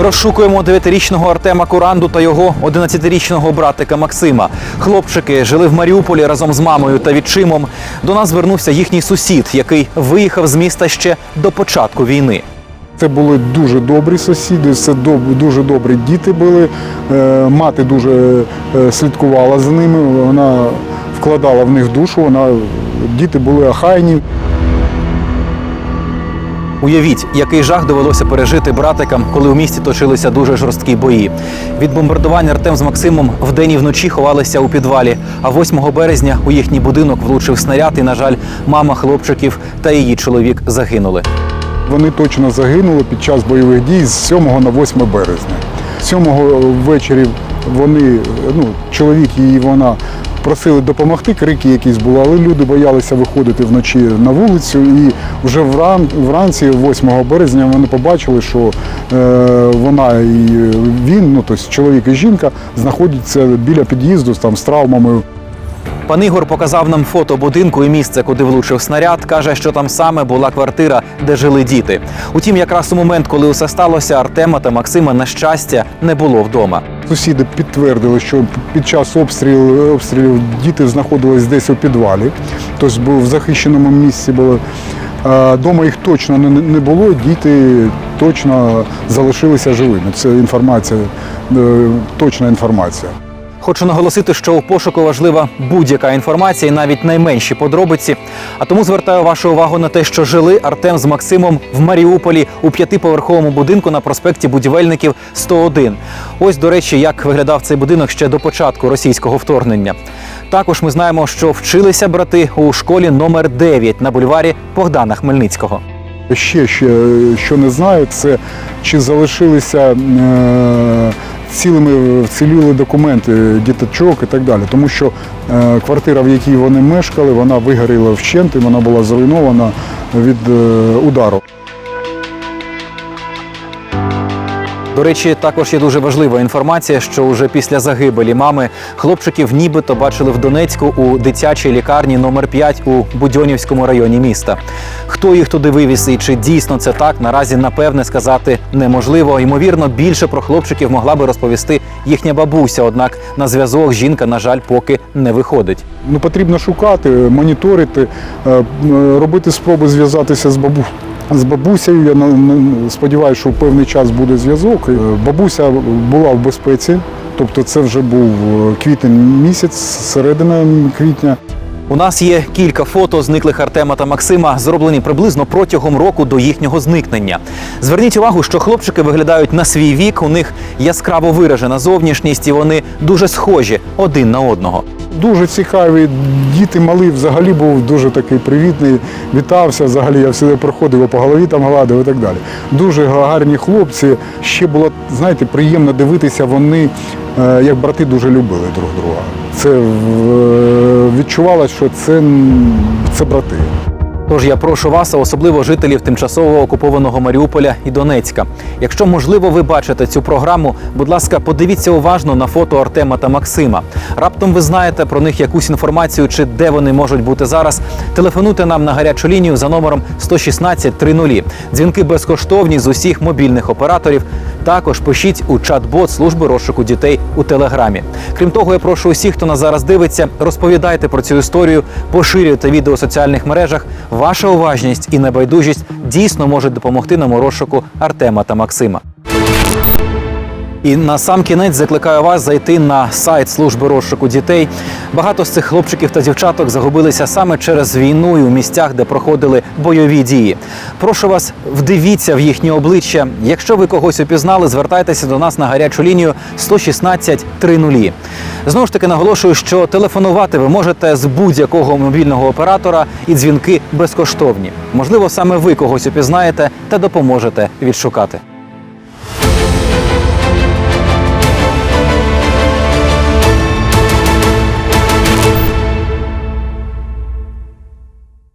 Ми розшукуємо 9-річного Артема Куранду та його 11-річного братика Максима. Хлопчики жили в Маріуполі разом з мамою та відчимом. До нас звернувся їхній сусід, який виїхав з міста ще до початку війни. Це були дуже добрі сусіди, це дуже добрі діти були. Е, Мати дуже е, слідкувала за ними, вона вкладала в них душу, вона, діти були охайні. Уявіть, який жах довелося пережити братикам, коли у місті точилися дуже жорсткі бої. Від бомбардування Артем з Максимом вдень і вночі ховалися у підвалі. А 8 березня у їхній будинок влучив снаряд, і, на жаль, мама хлопчиків та її чоловік загинули. Вони точно загинули під час бойових дій з 7 на 8 березня. 7 ввечері вони, ну, чоловік і вона просили допомогти, крики якісь були, але люди боялися виходити вночі на вулицю. І вже вран, вранці, 8 березня, вони побачили, що е, вона і він, ну тобто чоловік і жінка, знаходяться біля під'їзду там, з травмами. Пан Ігор показав нам фото будинку і місце, куди влучив снаряд. каже, що там саме була квартира, де жили діти. Утім, якраз у момент, коли усе сталося, Артема та Максима, на щастя, не було вдома. Сусіди підтвердили, що під час обстрілів, обстрілів діти знаходились десь у підвалі, тобто в захищеному місці були. Дома їх точно не не було, діти точно залишилися живими. Це інформація, е, точна інформація. Хочу наголосити, що у пошуку важлива будь-яка інформація, і навіть найменші подробиці. А тому звертаю вашу увагу на те, що жили Артем з Максимом в Маріуполі у п'ятиповерховому будинку на проспекті будівельників 101. Ось, до речі, як виглядав цей будинок ще до початку російського вторгнення. Також ми знаємо, що вчилися брати у школі номер 9 на бульварі Богдана Хмельницького. Ще, ще що не знаю, це чи залишилися е, цілими вціліли документи діточок і так далі. Тому що е, квартира, в якій вони мешкали, вона вигоріла вщент і вона була зруйнована від е, удару. До речі, також є дуже важлива інформація, що уже після загибелі мами хлопчиків нібито бачили в Донецьку у дитячій лікарні номер 5 у Будьонівському районі міста. Хто їх туди вивіз і чи дійсно це так, наразі напевне сказати неможливо. Ймовірно, більше про хлопчиків могла би розповісти їхня бабуся. Однак на зв'язок жінка, на жаль, поки не виходить. Ну, потрібно шукати, моніторити, е, е, робити спроби зв'язатися з бабу. З бабусею я сподіваюся, що в певний час буде зв'язок. Е, Бабуся була в безпеці, тобто це вже був е, квітень місяць, середина квітня. У нас є кілька фото зниклих Артема та Максима, зроблені приблизно протягом року до їхнього зникнення. Зверніть увагу, що хлопчики виглядають на свій вік. У них яскраво виражена зовнішність, і вони дуже схожі один на одного. Дуже цікаві діти мали взагалі був дуже такий привітний, вітався. Взагалі я всюди проходив, по голові там гладив і так далі. Дуже гарні хлопці. Ще було, знаєте, приємно дивитися, вони е, як брати дуже любили друг друга. Це е, відчувалося, що це, це брати. Тож я прошу вас, а особливо жителів тимчасово окупованого Маріуполя і Донецька. Якщо можливо ви бачите цю програму, будь ласка, подивіться уважно на фото Артема та Максима. Раптом ви знаєте про них якусь інформацію чи де вони можуть бути зараз. Телефонуйте нам на гарячу лінію за номером 116 30. Дзвінки безкоштовні з усіх мобільних операторів. Також пишіть у чат-бот служби розшуку дітей у телеграмі. Крім того, я прошу усіх, хто нас зараз дивиться, розповідайте про цю історію, поширюйте відео у соціальних мережах. Ваша уважність і небайдужість дійсно можуть допомогти нам у розшуку Артема та Максима. І на сам кінець закликаю вас зайти на сайт служби розшуку дітей. Багато з цих хлопчиків та дівчаток загубилися саме через війну і у місцях, де проходили бойові дії. Прошу вас, вдивіться в їхні обличчя. Якщо ви когось упізнали, звертайтеся до нас на гарячу лінію 116 30. Знову ж таки наголошую, що телефонувати ви можете з будь-якого мобільного оператора, і дзвінки безкоштовні. Можливо, саме ви когось упізнаєте та допоможете відшукати.